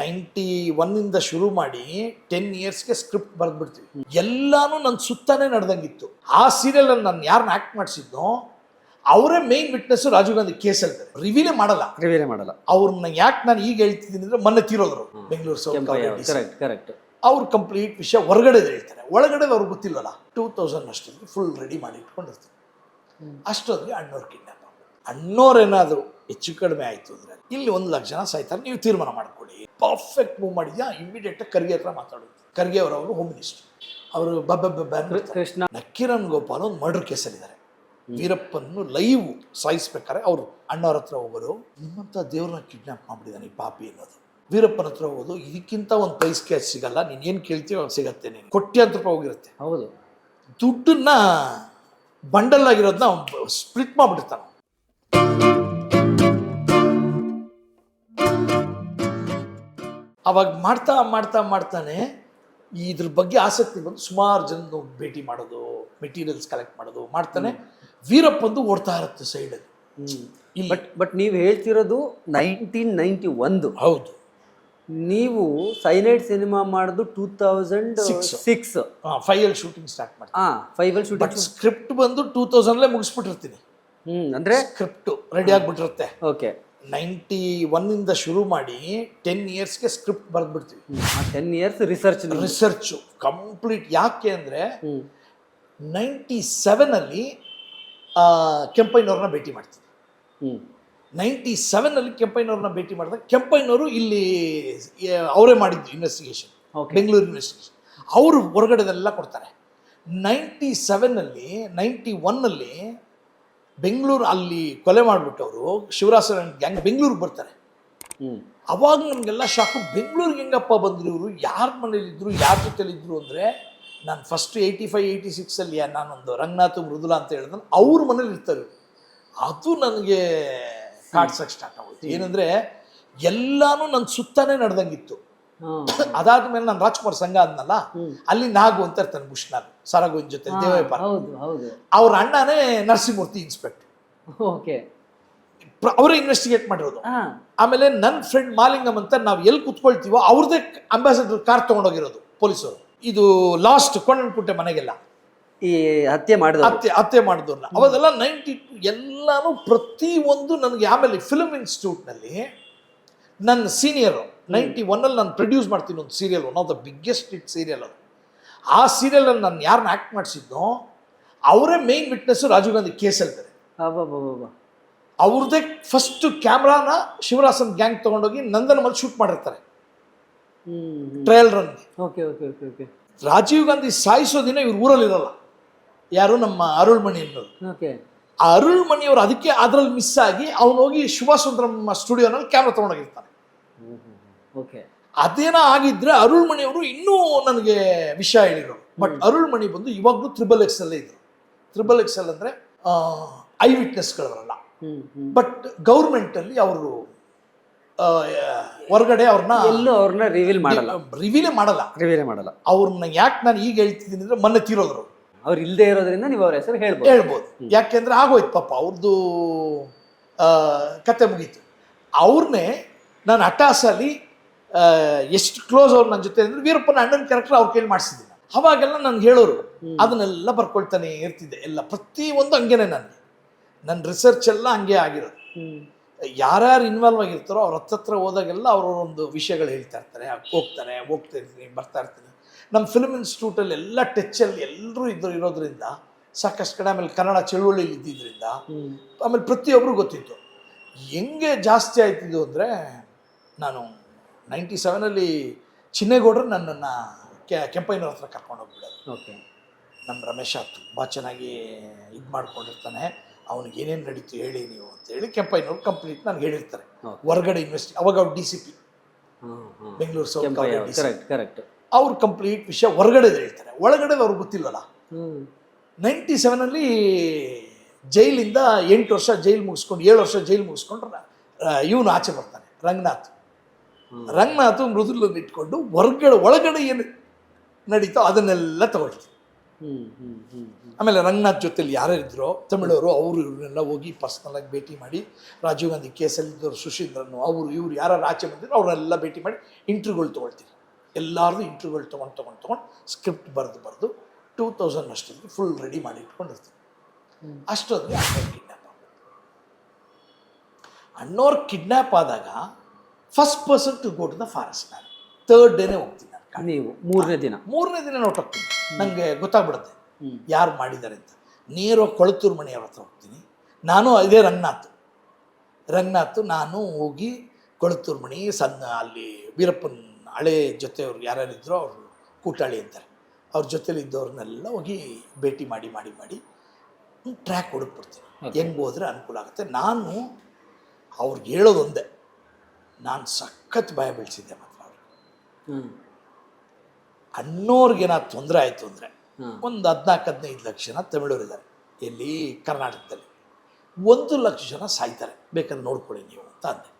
Ninety ಒನ್ನಿಂದ ಶುರು ಮಾಡಿ ಟೆನ್ ಇಯರ್ಸ್ಗೆ ಸ್ಕ್ರಿಪ್ಟ್ ಬರೆದ್ಬಿಡ್ತೀವಿ. ಎಲ್ಲಾನು ನನ್ನ ಸುತ್ತಾನೆ ನಡೆದಂಗಿತ್ತು. ಆ ಸೀರಿಯಲ್ ನಾನು ಯಾರನ್ನ ಆಕ್ಟ್ ಮಾಡಿಸಿದ್ನೋ ಅವರೇ ಮೇನ್ ವಿಟ್ನೆಸ್ ರಾಜೀವ್ ಗಾಂಧಿ ಕೇಸಲ್ಲಿ ರಿವೀಲೇ ಮಾಡಲ್ಲ. ರಿವೀಲೇ ಮಾಡಲ್ಲ. ಅವ್ರನ್ನ ಯಾಕೆ ನಾನು ಈಗ ಹೇಳ್ತಿದ್ದೀನಿ ಅಂದ್ರೆ ಮೊನ್ನೆ ತೀರೋದ್ರು. ಬೆಂಗಳೂರು ಕರೆಕ್ಟ್ ಕರೆಕ್ಟ್ ಅವ್ರು. ಕಂಪ್ಲೀಟ್ ವಿಷಯ ಹೊರಗಡೆ ಹೇಳ್ತಾರೆ. ಒಳಗಡೆ ಅವ್ರು ಗೊತ್ತಿಲ್ಲಲ್ಲ ಟೂ ತೌಸಂಡ್ ಅಷ್ಟೊತ್ತಿಗೆ ಫುಲ್ ರೆಡಿ ಮಾಡಿ ಇಟ್ಕೊಂಡಿರ್ತಾರೆ. ಅಷ್ಟೊತ್ತಿಗೆ ಅಣ್ಣವ್ರು ಕಿಡ್ನಾಪ್ ಅಣ್ಣೋರೇನಾದರೂ ಹೆಚ್ಚು ಕಡಿಮೆ ಆಯಿತು ಅಂದರೆ ಇಲ್ಲಿ ಒಂದು ಲಕ್ಷ ಜನ ಸಾಯ್ತಾರೆ. ನೀವು ತೀರ್ಮಾನ ಮಾಡ್ಕೊಳ್ಳಿ. ಪರ್ಫೆಕ್ಟ್ ಮೂವ್ ಮಾಡಿದ್ಯಾ ಇಮಿಡಿಯೇಟಾಗಿ ಖರ್ಗೆ ಹತ್ರ ಮಾತಾಡೋದು. ಖರ್ಗೆ ಅವರವರು ಹೋಮ್ ಮಿನಿಸ್ಟರ್ ಅವರು ಬಬ್ಬ. ಕೃಷ್ಣ ನಕ್ಕಿರನ್ ಗೋಪಾಲ್ ಒಂದು ಮರ್ಡರ್ ಕೇಸಲ್ಲಿದ್ದಾರೆ ವೀರಪ್ಪನ್ನು ಲೈವ್ ಸಾಯಿಸ್ಬೇಕಾರೆ ಅವರು ಅಣ್ಣವ್ರ ಹತ್ರ ಹೋಗೋರು ನಿಮ್ಮಂಥ ದೇವ್ರನ್ನ ಕಿಡ್ನಾಪ್ ಮಾಡಿಬಿಟ್ಟಿದ್ದಾನೆ ಈ ಪಾಪಿ ಅನ್ನೋದು. ವೀರಪ್ಪನ ಹತ್ರ ಹೋಗೋದು ಇದಕ್ಕಿಂತ ಒಂದು ಪ್ರೈಸ್ ಕ್ಯಾಚ್ ಸಿಗಲ್ಲ ನೀನು ಏನು ಕೇಳ್ತೀವೋ ಅವ್ರು ಸಿಗತ್ತೆ ನೀನು ಕೊಟ್ಟಿ ರೂಪಾಯಿ ಹೋಗಿರುತ್ತೆ. ಹೌದು. ದುಡ್ಡನ್ನ ಬಂಡಲ್ ಆಗಿರೋದನ್ನ ಸ್ಪ್ಲಿಟ್ ಮಾಡಿಬಿಡ್ತಾನೆ ಅವಾಗ ಮಾಡ್ತಾ ಮಾಡ್ತಾ ಮಾಡ್ತಾನೆ ಇದ್ರ ಬಗ್ಗೆ ಆಸಕ್ತಿ ಬಂದು ಸುಮಾರು ಜನ ಭೇಟಿ ಮಾಡೋದು ಮೆಟೀರಿಯಲ್ಸ್ ಕಲೆಕ್ಟ್ ಮಾಡೋದು ಮಾಡ್ತಾನೆ. ವೀರಪ್ಪಂದು ಓಡ್ತಾ ಇರುತ್ತೆ ಸೈಡಲ್ಲಿ ಬಟ್ ಬಟ್ ನೀವು ಹೇಳ್ತಿರೋದು ನೈನ್ಟೀನ್ ನೈಂಟಿ ಒಂದು ಹೌದು. ನೀವು ಸೈನೈಡ್ ಸಿನಿಮಾ ಮಾಡೋದು ಟೂ ತೌಸಂಡ್ ಸಿಕ್ಸ್ ಸಿಕ್ಸ್ ಅಲ್ಲಿ ಶೂಟಿಂಗ್ ಸ್ಟಾರ್ಟ್ ಮಾಡಿ ಹಾಂ ಫೈವ್ ಅಲ್ಲಿ ಬಟ್ ಶೂಟಿಂಗ್ ಸ್ಕ್ರಿಪ್ಟ್ ಬಂದು ಟೂ ತೌಸಂಡ್ಲೇ ಮುಗಿಸ್ಬಿಟ್ಟಿರ್ತೀನಿ. ಹ್ಞೂ ಅಂದರೆ ಸ್ಕ್ರಿಪ್ಟು ರೆಡಿ ಆಗಿಬಿಟ್ಟಿರುತ್ತೆ. ಓಕೆ ನೈಂಟಿ ಒನ್ನಿಂದ ಶುರು ಮಾಡಿ ಟೆನ್ ಇಯರ್ಸ್ಗೆ script ಬರೆದ್ಬಿಡ್ತೀವಿ. Ten years research research complete ಯಾಕೆ ಅಂದರೆ ನೈಂಟಿ ಸೆವೆನಲ್ಲಿ ಕೆಂಪೈನವ್ರನ್ನ ಭೇಟಿ ಮಾಡ್ತೀವಿ ನೈಂಟಿ ಸೆವೆನಲ್ಲಿ ಕೆಂಪೈನವ್ರನ್ನ ಭೇಟಿ ಮಾಡಿದಾಗ ಕೆಂಪೈನವರು ಇಲ್ಲಿ ಅವರೇ ಮಾಡಿದ್ದು ಇನ್ವೆಸ್ಟಿಗೇಷನ್. ಬೆಂಗಳೂರು ಇನ್ವೆಸ್ಟಿಗೇಷನ್ ಅವರು ಹೊರಗಡೆದೆಲ್ಲ ಕೊಡ್ತಾರೆ. ನೈಂಟಿ ಸೆವೆನಲ್ಲಿ ನೈಂಟಿ ಒನ್ನಲ್ಲಿ ಬೆಂಗಳೂರು ಅಲ್ಲಿ ಕೊಲೆ ಮಾಡಿಬಿಟ್ಟವರು ಶಿವರಾಸನ ಗ್ಯಾಂಗ್ ಬೆಂಗಳೂರಿಗೆ ಬರ್ತಾರೆ. ಅವಾಗ ನಮಗೆಲ್ಲ ಶಾಕು. ಬೆಂಗಳೂರಿಗೆ ಹೆಂಗಪ್ಪ ಬಂದ್ರು ಇವರು? ಯಾರ ಮನೇಲಿದ್ರು? ಯಾರ ಜೊತೆಲಿದ್ರು ಅಂದರೆ ನಾನು ಫಸ್ಟ್ ಏಯ್ಟಿ ಫೈವ್ ಏಯ್ಟಿ ಸಿಕ್ಸಲ್ಲಿ ನಾನೊಂದು ರಂಗನಾಥ್ ಮೃದುಲಾ ಅಂತ ಹೇಳಿದ್ರೆ ಅವ್ರ ಮನೇಲಿ ಇರ್ತಾರೆ. ಅದು ನನಗೆ ಕಾಡ್ಸಕ್ಕೆ ಸ್ಟಾರ್ಟ್ ಆಗೋಯ್ತು. ಏನಂದರೆ ಎಲ್ಲಾನು ನನ್ನ ಸುತ್ತಾನೆ ನಡೆದಂಗಿತ್ತು. ಹಾ ಅದಾದ್ಮೇಲೆ ನಾನು ರಾಜ್ಕುಮಾರ್ ಸಂಘ ಅಂದ್ನಲ್ಲ ಅಲ್ಲಿ ನಾಗು ಅಂತ ಇರ್ತಾನೆ ಭೂಷಣ ಸರಗೋನ್ ಜೊತೆ ಹೌದು ಅವ್ರ ಅಣ್ಣನೇ ನರಸಿಂಹಮೂರ್ತಿ ಇನ್ಸ್ಪೆಕ್ಟರ್ ಓಕೆ. ಅವರೇ ಇನ್ವೆಸ್ಟಿಗೇಟ್ ಮಾಡಿರೋದು. ಆಮೇಲೆ ನನ್ನ ಫ್ರೆಂಡ್ ಮಾಲಿಂಗಮ್ ಅಂತ ನಾವು ಎಲ್ಲಿ ಕುತ್ಕೊಳ್ತೀವೋ ಅವ್ರದ್ದೇ ಅಂಬಾಸಡರ್ ಕಾರ್ ತೊಗೊಂಡೋಗಿರೋದು ಪೊಲೀಸರು. ಇದು ಲಾಸ್ಟ್ ಕೊಂಡನ್ಕುಂಟೆ ಮನೆಗೆಲ್ಲ. ಈ ಹತ್ಯೆ ಮಾಡಿದ ಹತ್ಯೆ ಹತ್ಯೆ ಮಾಡಿದವ್ರನ್ನ. ಅವಾಗೆಲ್ಲ ನೈಂಟಿ ಟು ಎಲ್ಲಾನು ಪ್ರತಿ ಒಂದು ನನಗೆ ಆಮೇಲೆ ಫಿಲ್ಮ್ ಇನ್ಸ್ಟಿಟ್ಯೂಟ್ನಲ್ಲಿ ನನ್ನ ಸೀನಿಯರು ನೈಂಟಿ ಒನ್ನಲ್ಲಿ ನಾನು ಪ್ರೊಡ್ಯೂಸ್ ಮಾಡ್ತೀನಿ ಒಂದು serial one of the biggest hit serial ಅದು. ಆ ಸೀರಿಯಲಲ್ಲಿ ನಾನು ಯಾರನ್ನ ಆ್ಯಕ್ಟ್ ಮಾಡಿಸಿದ್ದೋ ಅವರೇ ಮೇನ್ ವಿಟ್ನೆಸ್ಸು ರಾಜೀವ್ ಗಾಂಧಿ ಕೇಸಲ್ಲಿ. ಅವ್ರದ್ದೇ ಫಸ್ಟ್ ಕ್ಯಾಮ್ರಾನ ಶಿವರಾಸನ್ ಗ್ಯಾಂಗ್ ತೊಗೊಂಡೋಗಿ ನಂದನಮಲ್ಲಿ ಶೂಟ್ ಮಾಡಿರ್ತಾರೆ. Trial run okay okay okay okay Rajiv Gandhi ಸಾಯಿಸೋ ದಿನ ಇವ್ರು ಊರಲ್ಲಿ ಇರಲ್ಲ. ಯಾರು ನಮ್ಮ ಅರುಳ್ಮಣಿ ಅನ್ನೋದು ಓಕೆ ಆ ಅರುಳ್ಮಣಿಯವರು ಅದಕ್ಕೆ ಅದ್ರಲ್ಲಿ ಮಿಸ್ ಆಗಿ ಅವನು ಹೋಗಿ ಸುಭಾಸುಂದ್ರಂ ಸ್ಟುಡಿಯೋನಲ್ಲಿ ಕ್ಯಾಮ್ರಾ ತೊಗೊಂಡೋಗಿರ್ತಾನೆ ಓಕೆ ಅದೇನೋ ಆಗಿದ್ರೆ ಅರುಳ್ಮಣಿ ಅವರು ಇನ್ನೂ ನನಗೆ ವಿಷಯ ಹೇಳಿದರು. ಬಟ್ ಅರುಳ್ಮಣಿ ಬಂದು ಇವಾಗಲೂ ತ್ರಿಬಲ್ ಎಕ್ಸ್ ಅಲ್ಲೇ ಇದ್ರು. ತ್ರಿಬಲ್ ಎಕ್ಸ್ ಎಲ್ ಅಂದರೆ ಐ ವಿಟ್ನೆಸ್ಗಳವರಲ್ಲ ಬಟ್ ಗೌರ್ಮೆಂಟಲ್ಲಿ ಅವರು ಹೊರಗಡೆ ಅವ್ರನ್ನ ಎಲ್ಲೂ ಅವ್ರನ್ನ ರಿವೀಲ್ ಮಾಡಲ್ಲ. ರಿವೀಲೇ ಮಾಡಲ್ಲ. ರಿವೀಲೇ ಮಾಡಲ್ಲ. ಅವ್ರನ್ನ ಯಾಕೆ ನಾನು ಈಗ ಹೇಳ್ತಿದ್ದೀನಿ ಅಂದರೆ ಮೊನ್ನೆ ತೀರೋದ್ರು. ಅವ್ರು ಇಲ್ಲದೆ ಇರೋದ್ರಿಂದ ನೀವು ಅವ್ರ ಹೆಸರು ಹೇಳ್ಬೋದು. ಹೇಳ್ಬೋದು. ಯಾಕೆಂದ್ರೆ ಆಗೋಯ್ತು ಪಾಪ ಅವ್ರದ್ದು ಕತೆ ಮುಗೀತು. ಅವ್ರನ್ನೇ ನಾನು ಹಟಾಸಲ್ಲಿ ಎಷ್ಟು ಕ್ಲೋಸ್ ಅವ್ರು ನನ್ನ ಜೊತೆ ಅಂದ್ರೆ ವೀರಪ್ಪನ ಅಣ್ಣನ ಕ್ಯಾರೆಕ್ಟರ್ ಅವ್ರ ಕೈಲಿ ಮಾಡಿಸಿದ್ದೀನಿ ಅವಾಗೆಲ್ಲ ನನ್ಗೆ ಹೇಳೋರು ಅದನ್ನೆಲ್ಲ ಬರ್ಕೊಳ್ತಾನೆ ಇರ್ತಿದ್ದೆ. ಎಲ್ಲ ಪ್ರತಿಯೊಂದು ಹಂಗೇನೆ ನಾನು ನನ್ನ ರಿಸರ್ಚ್ ಎಲ್ಲ ಹಂಗೆ ಆಗಿರೋದು. ಯಾರ್ಯಾರು ಇನ್ವಾಲ್ವ್ ಆಗಿರ್ತಾರೋ ಅವ್ರ ಹತ್ತತ್ರ ಹೋದಾಗೆಲ್ಲ ಒಂದು ವಿಷಯಗಳು ಹೇಳ್ತಾ ಇರ್ತಾರೆ. ಹೋಗ್ತಾರೆ ಹೋಗ್ತಾ ಇರ್ತೀನಿ ಬರ್ತಾ ಇರ್ತೀನಿ. ನಮ್ಮ ಫಿಲ್ಮ್ ಇನ್ಸ್ಟಿಟ್ಯೂಟಲ್ಲಿ ಎಲ್ಲ ಟಚ್ಚಲ್ಲಿ ಎಲ್ಲರೂ ಇದ್ರು ಇರೋದ್ರಿಂದ ಸಾಕಷ್ಟು ಕಡೆ ಆಮೇಲೆ ಕನ್ನಡ ಚಳುವಳಿ ಇದ್ದಿದ್ದರಿಂದ ಆಮೇಲೆ ಪ್ರತಿಯೊಬ್ಬರು ಗೊತ್ತಿತ್ತು. ಹೆಂಗೆ ಜಾಸ್ತಿ ಆಯ್ತಿದ್ದು ಅಂದರೆ ನಾನು ನೈಂಟಿ ಸೆವೆನಲ್ಲಿ ಚಿನ್ನೇಗೌಡರು ನನ್ನನ್ನು ಕೆಂಪಯ್ಯನವ್ರ ಹತ್ರ ಕರ್ಕೊಂಡು ಹೋಗ್ಬಿಡೋದು. ಓಕೆ. ನಮ್ಮ ರಮೇಶ ತುಂಬ ಚೆನ್ನಾಗಿ ಇದು ಮಾಡ್ಕೊಂಡಿರ್ತಾನೆ. ಅವ್ನಿಗೆ ಏನೇನು ನಡೀತು ಹೇಳಿ ನೀವು ಅಂತ ಹೇಳಿ ಕೆಂಪಯ್ಯನವ್ರು ಕಂಪ್ಲೀಟ್ ನನಗೆ ಹೇಳಿರ್ತಾರೆ. ಹೊರಗಡೆ ಇನ್ವೆಸ್ಟ್ ಅವಾಗ ಅವ್ರು D C P. Bengaluru south correct correct ಅವ್ರು. ಕಂಪ್ಲೀಟ್ ವಿಷಯ ಹೊರಗಡೆ ಹೇಳ್ತಾರೆ. ಒಳಗಡೆ ಅವ್ರಿಗೆ ಗೊತ್ತಿಲ್ಲಲ್ಲ ನೈಂಟಿ ಸೆವೆನಲ್ಲಿ ಜೈಲಿಂದ ಎಂಟು ವರ್ಷ ಜೈಲು ಮುಗಿಸ್ಕೊಂಡು ಏಳು ವರ್ಷ ಜೈಲು ಮುಗಿಸ್ಕೊಂಡ್ರೆ ಇವನು ಆಚೆ ಬರ್ತಾನೆ ರಂಗನಾಥ್. ರಂಗನಾಥ್ ಮೃದುಲನ್ನು ಇಟ್ಕೊಂಡು ಹೊರಗಡೆ ಒಳಗಡೆ ಏನು ನಡೀತೋ ಅದನ್ನೆಲ್ಲ ತಗೊಳ್ತೀವಿ ಆಮೇಲೆ ರಂಗನಾಥ್ ಜೊತೆಲಿ ಯಾರ್ಯಾರಿದ್ರೋ ತಮಿಳವರು ಅವರು ಇವ್ರನ್ನೆಲ್ಲ ಹೋಗಿ ಪರ್ಸ್ನಲಾಗಿ ಭೇಟಿ ಮಾಡಿ ರಾಜೀವ್ ಗಾಂಧಿ ಕೇಸಲ್ಲಿದ್ದವರು ಸುಶೀಂದ್ರನ್ನು ಅವರು ಇವ್ರು ಯಾರು ಆಚೆ ಬಂದಿದ್ರು ಅವ್ರನ್ನೆಲ್ಲ ಭೇಟಿ ಮಾಡಿ ಇಂಟ್ರ್ಯೂಗಳು ತೊಗೊಳ್ತೀವಿ. ಎಲ್ಲರದು ಇಂಟ್ರ್ಯೂಗಳು ತೊಗೊಂಡು ತೊಗೊಂಡು ತೊಗೊಂಡು ಸ್ಕ್ರಿಪ್ಟ್ ಬರೆದು ಬರೆದು ಟೂ ತೌಸಂಡ್ ಅಷ್ಟೊತ್ತಿಗೆ ಫುಲ್ ರೆಡಿ ಮಾಡಿ ಇಟ್ಕೊಂಡಿರ್ತೀವಿ. ಅಷ್ಟೊತ್ತಿಗೆ ಅಣ್ಣವ್ರು ಕಿಡ್ನ್ಯಾಪ್ ಆಗುತ್ತೆ ಅಣ್ಣವ್ರು ಕಿಡ್ನ್ಯಾಪ್ ಆದಾಗ first person to go to the forest ನಾನು. ತರ್ಡ್ ಡೇನೇ ಹೋಗ್ತೀನಿ ನಾನು. ನೀವು ಮೂರನೇ ದಿನ. ಮೂರನೇ ದಿನ ಹೊರಟೋಗ್ತೀನಿ ನನಗೆ ಗೊತ್ತಾಗ್ಬಿಡುತ್ತೆ. ಯಾರು ಮಾಡಿದ್ದಾರೆ ಅಂತ. ನೇರ ಕೊಳತೂರು ಮನೆಯವ್ರ ಹತ್ರ ಹೋಗ್ತೀನಿ. ನಾನು ಅದೇ ರಂಗನಾಥ್. ರಂಗನಾಥ್ ನಾನು ಹೋಗಿ ಕೊಳತೂರು ಮಣಿ ಸಣ್ಣ ಅಲ್ಲಿ ವೀರಪ್ಪನ ಹಳೆ ಜೊತೆಯವ್ರು ಯಾರ್ಯಾರಿದ್ರೋ ಅವರು ಕೂಟಾಳಿ ಅಂತಾರೆ. ಅವ್ರ ಜೊತೆಲಿ ಇದ್ದವ್ರನ್ನೆಲ್ಲ ಹೋಗಿ ಭೇಟಿ ಮಾಡಿ ಮಾಡಿ ಮಾಡಿ ಟ್ರ್ಯಾಕ್ ಹುಡುಕ್ಬಿಡ್ತೀನಿ. ಹೆಂಗೆ ಹೋದ್ರೆ ಅನುಕೂಲ ಆಗುತ್ತೆ. ನಾನು ಅವ್ರಿಗೆ ಹೇಳೋದು ಒಂದೇ ನಾನು ಸಖತ್ ಭಯ ಬೀಳ್ಸಿದ್ದೆ ಮಾತ್ರ ಅವ್ರಿಗೆ ಏನಾದ್ರು ತೊಂದರೆ ಆಯಿತು ಅಂದರೆ ಒಂದು ಹದಿನಾಲ್ಕು ಹದಿನೈದು ಲಕ್ಷ ಜನ ತಮಿಳವರಿದ್ದಾರೆ ಎಲ್ಲಿ? ಕರ್ನಾಟಕದಲ್ಲಿ. ಒಂದು ಲಕ್ಷ ಜನ ಸಾಯ್ತಾರೆ. ಬೇಕಾದ್ರೆ ನೋಡ್ಕೊಳ್ಳಿ ನೀವು ಅಂತ ಅಂದೆ.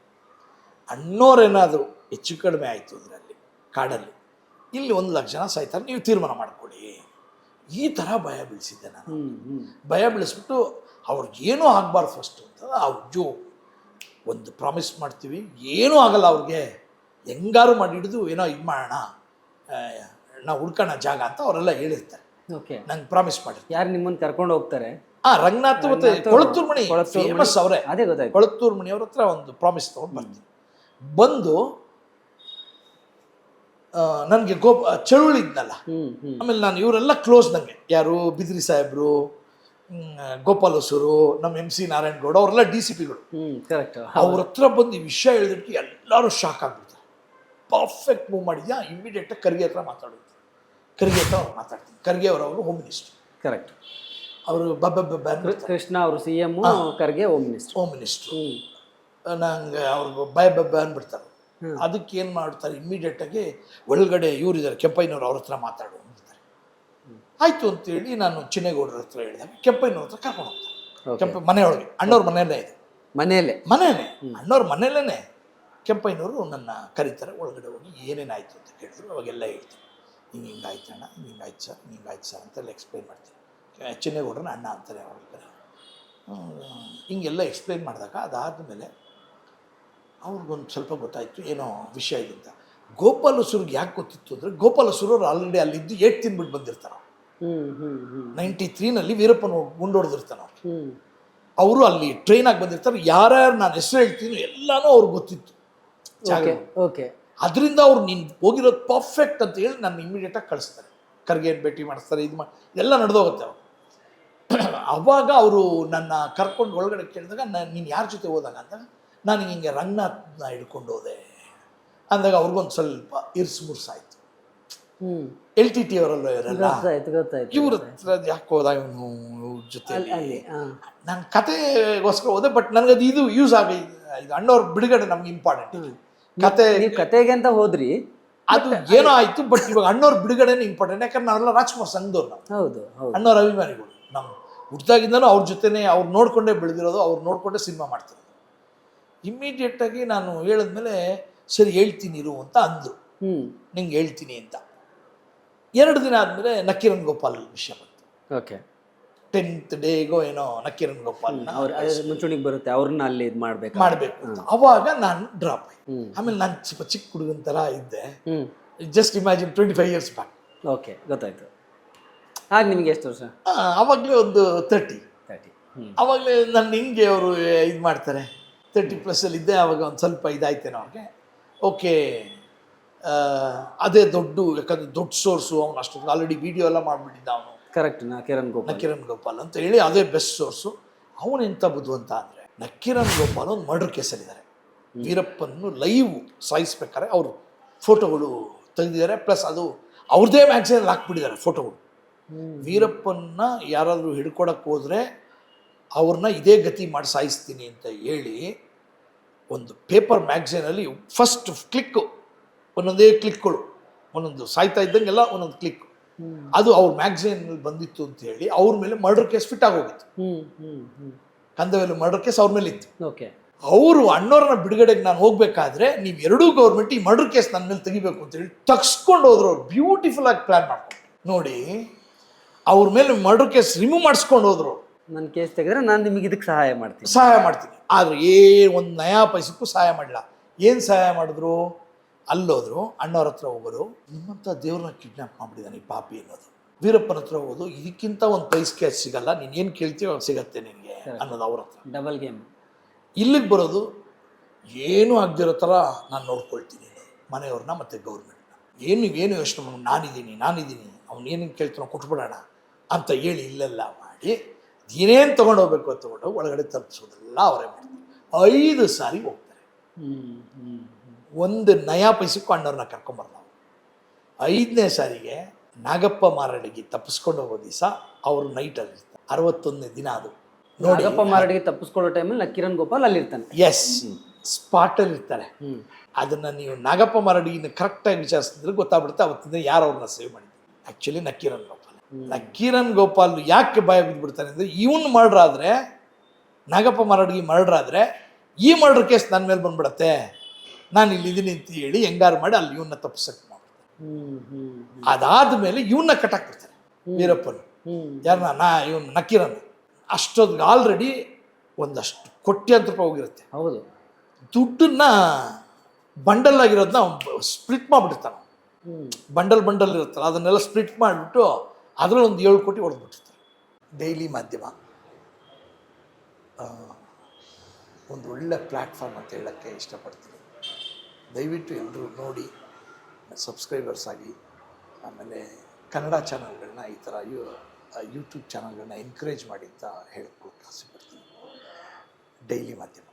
ಅಣ್ಣೋರೇನಾದರೂ ಹೆಚ್ಚು ಕಡಿಮೆ ಆಯಿತು ಅಂದರೆ ಅಲ್ಲಿ ಕಾಡಲ್ಲಿ ಇಲ್ಲಿ ಒಂದು ಲಕ್ಷ ಜನ ಸಾಯ್ತಾರೆ. ನೀವು ತೀರ್ಮಾನ ಮಾಡ್ಕೊಳ್ಳಿ. ಈ ಥರ ಭಯ ಬೀಳಿಸಿದ್ದೆ ನಾನು. ಭಯ ಬೀಳಿಸ್ಬಿಟ್ಟು ಅವ್ರಿಗೇನೂ ಆಗಬಾರ್ದು ಫಸ್ಟು ಅಂತ. ಅವ್ಜು ಒಂದು ಪ್ರಾಮಿಸ್ ಮಾಡ್ತೀವಿ ಏನೂ ಆಗಲ್ಲ ಅವ್ರಿಗೆ. ಹೆಂಗಾರು ಮಾಡಿ ಹಿಡಿದು ಏನೋ ಇದು ಮಾಡೋಣ ನಾವು ಹುಡ್ಕೋಣ ಜಾಗ ಅಂತ ಅವರೆಲ್ಲ ಹೇಳಿರ್ತಾರೆ. ಓಕೆ. ನಂಗೆ ಪ್ರಾಮಿಸ್ ಮಾಡಿ ಯಾರು ನಿಮ್ಮನ್ನು ಕರ್ಕೊಂಡು ಹೋಗ್ತಾರೆ? ಆ ರಂಗನಾಥ್ ಮತ್ತೆ ರಂಗನಾಥ್ ಕೊಳತ್ತೂರು ಮಣಿ ಕೊಳತ್ತೂರು ಮಣಿ. ಫೇಮಸ್ ಅವರೇ. ಅದೇ ಗೊತ್ತಾಯ್ತು. ಕೊಳತ್ತೂರು ಮಣಿ ಅವ್ರ ಹತ್ರ ಒಂದು ಪ್ರಾಮಿಸ್ ತೊಗೊಂಡು ಬರ್ತೀನಿ. ಬಂದು ನನಗೆ ಗೋಪ ಚಳುವಳಿ ಇದ್ನಲ್ಲ. ಆಮೇಲೆ ನಾನು ಇವರೆಲ್ಲ ಕ್ಲೋಸ್ ನನಗೆ ಯಾರು? ಬಿದ್ರಿ ಸಾಹೇಬ್ರು ಗೋಪಾಲ್ ಹೊಸೂರು ನಮ್ಮ ಎಂ ಸಿ ನಾರಾಯಣಗೌಡ ಅವರೆಲ್ಲ ಡಿ ಸಿ ಪಿಗಳು. ಕರೆಕ್ಟ್ ಅವ್ರ ಹತ್ರ ಬಂದು ಈ ವಿಷಯ ಹೇಳಿದಕ್ಕೆ ಎಲ್ಲರೂ ಶಾಕ್ ಆಗ್ಬಿಡ್ತಾರೆ. ಪರ್ಫೆಕ್ಟ್ ಮೂವ್ ಮಾಡಿದ್ಯಾ ಇಮ್ಮಿಡಿಯೇಟಾಗಿ ಖರ್ಗೆ ಹತ್ರ ಮಾತಾಡೋದು. ಖರ್ಗೆ ಹತ್ರ ಅವ್ರು ಮಾತಾಡ್ತೀನಿ ಖರ್ಗೆ ಅವರು ಅವರು ಹೋಮ್ ಮಿನಿಸ್ಟರ್ ಕರೆಕ್ಟ್ ಅವರು ಬಬ್ಬ ಕೃಷ್ಣ ಅವರು C M Kharge home minister home. Minister ನಂಗೆ ಅವ್ರಿಗೆ ಬಾಯ್ ಬಬ್ಬ ಅಂದ್ಬಿಡ್ತಾರೆ ಅದಕ್ಕೆ ಏನು ಮಾಡ್ತಾರೆ? ಇಮ್ಮಿಡಿಯೇಟಾಗಿ ಒಳಗಡೆ ಇವರಿದ್ದಾರೆ. ಕೆಂಪಯ್ಯನವ್ರು ಅವ್ರ ಹತ್ರ ಮಾತಾಡು ಆಯಿತು ಅಂತೇಳಿ ನಾನು ಚಿನ್ನೇಗೌಡರ ಹತ್ರ ಹೇಳಿದೆ. ಕೆಂಪಯ್ಯನವ್ರ ಹತ್ರ ಕರ್ಕೊಂಡು ಹೋಗ್ತಾರೆ. ಕೆಂಪ ಮನೆಯೊಳಗೆ ಅಣ್ಣವ್ರ ಮನೆಯಲ್ಲೇ ಇದೆ. ಮನೆಯಲ್ಲೇ? ಮನೆಯೇ ಅಣ್ಣವ್ರ ಮನೆಯಲ್ಲೇ ಕೆಂಪಯ್ಯನವರು ನನ್ನ ಕರೀತಾರೆ ಒಳಗಡೆ ಹೋಗಿ ಏನೇನಾಯಿತು ಅಂತ ಕೇಳಿದ್ರು ಅವಾಗೆಲ್ಲ ಹೇಳ್ತೀನಿ ಹಿಂಗೆ ಹಿಂಗಾಯ್ತು ಅಣ್ಣ ಹಿಂಗೆ ಹಿಂಗಾಯ್ತು ಸರ್ ಹಿಂಗೆ ಹಿಂಗಾಯ್ತು ಸರ್ ಅಂತೆಲ್ಲ ಎಕ್ಸ್ಪ್ಲೈನ್ ಮಾಡ್ತೀನಿ ಚಿನ್ನೇಗೌಡರನ್ನ ಅಣ್ಣ ಅಂತಾರೆ ಅವ್ರ ಕಡೆ ಹಿಂಗೆಲ್ಲ ಎಕ್ಸ್ಪ್ಲೈನ್ ಮಾಡಿದಾಗ ಅದಾದಮೇಲೆ ಅವ್ರಿಗೊಂದು ಸ್ವಲ್ಪ ಗೊತ್ತಾಯಿತು ಏನೋ ವಿಷಯ ಇದೆ ಅಂತ. ಗೋಪಾಲ್ ಯಾಕೆ ಗೊತ್ತಿತ್ತು ಅಂದರೆ ಗೋಪಾಲಸುರವ್ರು ಆಲ್ರೆಡಿ ಅಲ್ಲಿದ್ದು ಏಟ್ ತಿನ್ಬಿಟ್ಟು ಬಂದಿರ್ತಾರೆ. ನೈಂಟಿ ತ್ರೀನಲ್ಲಿ ವೀರಪ್ಪನ ಗುಂಡೊಡೆದಿರ್ತಾನೆ ಅವ್ರು ಅವರು ಅಲ್ಲಿ ಟ್ರೈನ್ ಆಗಿ ಬಂದಿರ್ತಾರೆ. ಯಾರ್ಯಾರು ನಾನು ಹೆಸರು ಹೇಳ್ತೀನಿ ಎಲ್ಲನೂ ಅವ್ರಿಗೆ ಗೊತ್ತಿತ್ತು. ಓಕೆ ಅದರಿಂದ ಅವ್ರು ನೀನು ಹೋಗಿರೋದು ಪರ್ಫೆಕ್ಟ್ ಅಂತ ಹೇಳಿ ನಾನು ಇಮಿಡಿಯೇಟಾಗಿ ಕಳಿಸ್ತಾರೆ. ಖರ್ಗೆಯನ್ನು ಭೇಟಿ ಮಾಡಿಸ್ತಾರೆ ಇದು ಮಾಡಿ ಎಲ್ಲ ನಡೆದೋಗುತ್ತೆ ಅವರು. ಅವಾಗ ಅವರು ನನ್ನ ಕರ್ಕೊಂಡು ಒಳಗಡೆ ಕೇಳಿದಾಗ ನಾನು ನೀನು ಯಾರ ಜೊತೆ ಹೋದಾಗ? ಅಂದಾಗ ನಾನು ಹಿಂಗೆ ರಂಗನಾಥ್ನ ಹಿಡ್ಕೊಂಡು ಹೋದೆ. ಅಂದಾಗ ಅವ್ರಿಗೊಂದು ಸ್ವಲ್ಪ ಇರ್ಸು ಮುರ್ಸಾಯ್ತು ಎಲ್ ಟಿ ಟಿ ಅವರಲ್ಲ ಇವರೆಲ್ಲ? ಗೊತ್ತಾಯ್ತು ಗೊತ್ತಾಯ್ತು ಇವ್ರ ಹತ್ರ ಯಾಕೆ ಹೋದ ಇವನು ಜೊತೆ ಅಲ್ಲಿ ಅಲ್ಲಿ ಕತೆಗೋಸ್ಕರ ಹೋದೆ ಬಟ್ ನನಗದು ಇದು ಯೂಸ್ ಆಗಿ ಇದು ಅಣ್ಣವ್ರ ಬಿಡುಗಡೆ ನಮ್ಗೆ ಇಂಪಾರ್ಟೆಂಟ್ ಕತೆ ನೀವು ಕತೆಗೆ ಅಂತ ಹೋದ್ರಿ. ಅದು ಏನೋ ಆಯ್ತು ಬಟ್ ಇವಾಗ ಅಣ್ಣವ್ರ ಬಿಡುಗಡೆನೇ ಇಂಪಾರ್ಟೆಂಟ್ ಯಾಕಂದ್ರೆ ನಾವೆಲ್ಲ ರಾಜ್ಕುಮಾರ್ ಸಂಘದವ್ರು ನಾವು. ಹೌದು ಅಣ್ಣವ್ರ ಅಭಿಮಾನಿಗಳು ನಮ್ಮ ಹುಟ್ಟಿದಾಗಿಂದನೂ ಅವ್ರ ಜೊತೆನೇ ಅವ್ರು ನೋಡ್ಕೊಂಡೇ ಬೆಳೆದಿರೋದು ಅವ್ರು ನೋಡ್ಕೊಂಡೇ ಸಿನಿಮಾ ಮಾಡ್ತಿರೋದು. ಇಮ್ಮಿಡಿಯೇಟಾಗಿ ನಾನು ಹೇಳಿದ್ಮೇಲೆ ಸರಿ ಹೇಳ್ತೀನಿ ಇರು ಅಂತ ಅಂದರು. ಹ್ಮ್. ನಿಂಗೆ ಹೇಳ್ತೀನಿ ಅಂತ. ಎರಡು ದಿನ ಆದಮೇಲೆ ನಕ್ಕೀರನ್ ಗೋಪಾಲ್ ವಿಷಯ ಬಂತು. ಓಕೆ. ಟೆಂತ್ ಡೇಗೋ ಏನೋ ನಕ್ಕೀರನ್ ಗೋಪಾಲ್ ಅವ್ರ ಮುಂಚೂಣಿಗೆ ಬರುತ್ತೆ ಅವ್ರನ್ನ ಅಲ್ಲಿ ಇದು ಮಾಡ್ಬೇಕು ಮಾಡಬೇಕು ಅವಾಗ ನಾನು ಡ್ರಾಪ್ ಆಮೇಲೆ ನಾನು ಚಿಕ್ಕ ಚಿಕ್ಕ ಹುಡುಗನ ಥರ ಇದ್ದೆ. Just imagine twenty five years back okay ಗೊತ್ತಾಯ್ತು. ಆಗ ನಿಮ್ಗೆ ಎಷ್ಟು ವರ್ಷ? ಅವಾಗಲೇ ಒಂದು ತರ್ಟಿ ತರ್ಟಿ ಅವಾಗಲೇ ನನ್ನ ಹಿಂಗೆ ಅವರು ಇದು ಮಾಡ್ತಾರೆ. ತರ್ಟಿ ಪ್ಲಸ್ಸಲ್ಲಿ ಇದ್ದೆ ಅವಾಗ ಒಂದು ಸ್ವಲ್ಪ ಇದಾಯ್ತೇನೋ ಅವ್ರಿಗೆ ಓಕೆ ಅದೇ ದೊಡ್ಡ ಯಾಕಂದ್ರೆ ದೊಡ್ಡ ಸೋರ್ಸು ಅವ್ನು ಅಷ್ಟೊಂದು ಆಲ್ರೆಡಿ ವಿಡಿಯೋ ಎಲ್ಲ ಮಾಡಿಬಿಟ್ಟಿದ್ದ ಅವನು. ಕರೆಕ್ಟ್ ನಾ ಕಿರಣ್ ಗೋಪಾಲ್. ನಕಿರಣ್ ಗೋಪಾಲ್ ಅಂತ ಹೇಳಿ ಅದೇ ಬೆಸ್ಟ್ ಸೋರ್ಸು ಅವನು ಎಂಥ ಬುದ್ಧಿವಂತ ಅಂದರೆ ನಕಿರಣ್ ಗೋಪಾಲ್ ಒಂದು ಮರ್ಡರ್ ಕೇಸಲ್ಲಿದ್ದಾರೆ ವೀರಪ್ಪನ್ನು ಲೈವ್ ಸಾಯಿಸ್ಬೇಕಾದ್ರೆ ಅವರು ಫೋಟೋಗಳು ತೆಗೆದಿದ್ದಾರೆ. ಪ್ಲಸ್ ಅದು ಅವ್ರದ್ದೇ ಮ್ಯಾಗ್ಝಿನಲ್ಲಿ ಹಾಕ್ಬಿಟ್ಟಿದ್ದಾರೆ ಫೋಟೋಗಳು ವೀರಪ್ಪನ್ನ ಯಾರಾದರೂ ಹಿಡ್ಕೊಡಕ್ಕೆ ಹೋದರೆ ಅವ್ರನ್ನ ಇದೇ ಗತಿ ಮಾಡಿ ಸಾಯಿಸ್ತೀನಿ ಅಂತ ಹೇಳಿ ಒಂದು ಪೇಪರ್ ಮ್ಯಾಗ್ಝಿನಲ್ಲಿ ಫಸ್ಟ್ ಕ್ಲಿಕ್ಕು ಒಂದೊಂದೇ ಕ್ಲಿಕ್ಗಳು ಒಂದೊಂದು ಸಾಯ್ತಾ ಇದ್ದಂಗೆಲ್ಲ ಒಂದೊಂದು ಕ್ಲಿಕ್. ಅದು ಅವ್ರ ಮ್ಯಾಗ್ಝಿನಲ್ಲಿ ಬಂದಿತ್ತು ಅಂತ ಹೇಳಿ ಅವ್ರ ಮೇಲೆ ಮರ್ಡರ್ ಕೇಸ್ ಫಿಟ್ ಆಗೋಗಿತ್ತು. ಕಂದವೇಲು ಮರ್ಡರ್ ಕೇಸ್ ಅವ್ರ ಮೇಲೆ ಇತ್ತು ಓಕೆ. ಅವರು ಅಣ್ಣವ್ರನ್ನ ಬಿಡುಗಡೆಗೆ ನಾನು ಹೋಗ್ಬೇಕಾದ್ರೆ ನೀವು ಎರಡೂ ಗೌರ್ಮೆಂಟ್ ಈ ಮರ್ಡರ್ ಕೇಸ್ ನನ್ನ ಮೇಲೆ ತೆಗಿಬೇಕು ಅಂತ ಹೇಳಿ ತಗ್ಸ್ಕೊಂಡು ಹೋದ್ರು ಅವ್ರು ಬ್ಯೂಟಿಫುಲ್ ಆಗಿ ಪ್ಲಾನ್ ಮಾಡ್ಕೊಂಡು ನೋಡಿ ಅವ್ರ ಮೇಲೆ ಮರ್ಡರ್ ಕೇಸ್ ರಿಮೂವ್ ಮಾಡಿಸ್ಕೊಂಡು ಹೋದ್ರು. ನನ್ನ ಕೇಸ್ ತೆಗೆದ್ರೆ ನಾನು ನಿಮಗೆ ಇದಕ್ಕೆ ಸಹಾಯ ಮಾಡ್ತೀನಿ. ಸಹಾಯ ಮಾಡ್ತೀನಿ. ಆದ್ರೆ ಏ ಒಂದು ನಯಾ ಪೈಸಕ್ಕೂ ಸಹಾಯ ಮಾಡಲಿಲ್ಲ. ಏನು ಸಹಾಯ ಮಾಡಿದ್ರು? ಅಲ್ಲೋದ್ರು ಅಣ್ಣವ್ರ ಹತ್ರ ಹೋಗೋರು ನಿಮ್ಮಂಥ ದೇವ್ರನ್ನ ಕಿಡ್ನಾಪ್ ಮಾಡಿಬಿಟ್ಟಿದ್ದಾನೆ ಈ ಪಾಪಿ ಅನ್ನೋದು. ವೀರಪ್ಪನ ಹತ್ರ ಹೋಗೋದು ಇದಕ್ಕಿಂತ ಒಂದು ಪ್ರೈಸ್ ಕ್ಯಾಚ್ ಸಿಗಲ್ಲ ನೀನು ಏನು ಕೇಳ್ತೀಯೋ ಅದು ಸಿಗತ್ತೆ ನಿನಗೆ ಅನ್ನೋದು ಅವ್ರ ಹತ್ರ. ಡಬಲ್ ಗೇಮ್ ಇಲ್ಲಿಗೆ ಬರೋದು ಏನೂ ಆಗದಿರೋ ಥರ ನಾನು ನೋಡ್ಕೊಳ್ತೀನಿ ಮನೆಯವ್ರನ್ನ ಮತ್ತು ಗೌರ್ಮೆಂಟ್ನ ಏನು ಏನು ಯೋಚನೆ ಮಾಡಿ ನಾನಿದ್ದೀನಿ ನಾನಿದ್ದೀನಿ ಅವ್ನು ಏನೇನು ಕೇಳ್ತಾನೋ ಕೊಟ್ಬಿಡೋಣ ಅಂತ ಹೇಳಿ ಇಲ್ಲೆಲ್ಲ ಮಾಡಿ ಏನೇನು ತೊಗೊಂಡು ಹೋಗ್ಬೇಕು ಅಂತ ತೊಗೊಂಡು ಒಳಗಡೆ ತಲುಪಿಸೋದೆಲ್ಲ ಅವರೇ ಮಾಡ್ತಾರೆ. ಐದು ಸಾರಿ ಹೋಗ್ತಾರೆ. ಹ್ಞೂ ಒಂದು ನಯಾ ಪೈಸಕ್ಕೂ ಅಣ್ಣವ್ರನ್ನ. ಐದನೇ ಸಾರಿಗೆ ನಾಗಪ್ಪ ಮಾರಡಿಗೆ ತಪ್ಪಿಸ್ಕೊಂಡು ಹೋಗೋ ದಿವಸ ಅವರು ನೈಟಲ್ಲಿ ಇರ್ತಾರೆ. ಅರವತ್ತೊಂದನೇ ದಿನ ಅದು. ನಾಗಪ್ಪ ಮಾರಡಿಗೆ ತಪ್ಪಿಸ್ಕೊಳ್ಳೋ ಟೈಮಲ್ಲಿ ಕಿರಣ್ ಗೋಪಾಲ್ ಅಲ್ಲಿರ್ತಾನೆ. ಎಸ್ ಸ್ಪಾಟಲ್ಲಿ ಇರ್ತಾರೆ. ಅದನ್ನು ಅದನ್ನ ನೀವು ನಾಗಪ್ಪ ಮಾರಡಿನ ಕರೆಕ್ಟಾಗಿ ವಿಚಾರಿಸಿದ್ರೆ ಗೊತ್ತಾಗ್ಬಿಡುತ್ತೆ ಅವತ್ತಿಂದ ಯಾರು ಅವ್ರನ್ನ ಸೇವ್ ಮಾಡಿದ್ರು. ಆ್ಯಕ್ಚುಲಿ ನಕ್ಕೀರನ್ ಗೋಪಾಲ್. ನಕ್ಕೀರನ್ ಗೋಪಾಲ್ ಯಾಕೆ ಭಯ ಬಿದ್ದುಬಿಡ್ತಾನೆ ಅಂದರೆ ಇವನ್ ಮರ್ಡ್ರ್ ಆದರೆ ನಾಗಪ್ಪ ಮಾರಡಿಗೆ ಮರ್ಡ್ರ್ ಆದರೆ ಈ ಮರ್ಡರ್ ಕೇಸ್ ನನ್ನ ಮೇಲೆ ಬಂದ್ಬಿಡತ್ತೆ. ನಾನು ಇಲ್ಲಿದ್ದೀನಿ ಅಂತ ಹೇಳಿ ಹೆಂಗಾರು ಮಾಡಿ ಅಲ್ಲಿ ಇವನ್ನ ತಪ್ಪಿಸಕ್ಕೆ ಮಾಡ್ತಾರೆ ಅದಾದ ಮೇಲೆ ಇವನ್ನ ಕಟ್ಟಾಕ್ಬಿಡ್ತಾರೆ ವೀರಪ್ಪನು. ವೀರಪ್ಪನ ಯಾರನ್ನ ನಾ ಇವನು ನಕ್ಕಿರನ್ನ ಅಷ್ಟೊಂದು ಆಲ್ರೆಡಿ ಒಂದಷ್ಟು ಕೊಟ್ಟಿ ರೂಪಾಯಿ ಹೋಗಿರುತ್ತೆ. ಹೌದು. ದುಡ್ಡನ್ನ ಬಂಡಲ್ ಆಗಿರೋದನ್ನ ಸ್ಪ್ಲಿಟ್ ಹ್ಮ್. ಬಂಡಲ್ ಬಂಡಲ್ ಇರುತ್ತಲ್ಲ ಅದನ್ನೆಲ್ಲ ಸ್ಪ್ಲಿಟ್ ಮಾಡಿಬಿಟ್ಟು ಅದರಲ್ಲಿ ಒಂದು ಏಳು ಕೋಟಿ ಹೊಡೆದ್ಬಿಟ್ಟಿರ್ತಾರೆ. ಡೈಲಿ ಮಾಧ್ಯಮ. ಒಂದು ಒಳ್ಳೆ ಪ್ಲ್ಯಾಟ್ಫಾರ್ಮ್ ಅಂತ ಹೇಳೋಕ್ಕೆ ಇಷ್ಟಪಡ್ತೀನಿ. ದಯವಿಟ್ಟು ಎಲ್ಲರೂ ನೋಡಿ ಸಬ್ಸ್ಕ್ರೈಬರ್ಸ್ ಆಗಿ, ಆಮೇಲೆ ಕನ್ನಡ ಚಾನಲ್ಗಳನ್ನ ಈ ಥರ ಯೂ ಯೂಟ್ಯೂಬ್ ಚಾನಲ್ಗಳನ್ನ ಎನ್ಕರೇಜ್ ಮಾಡಿ ಅಂತ ಹೇಳ್ಕೊಟ್ಟು ಆಸೆ ಪಡ್ತೀನಿ. ಡೈಲಿ ಮಾಧ್ಯಮ.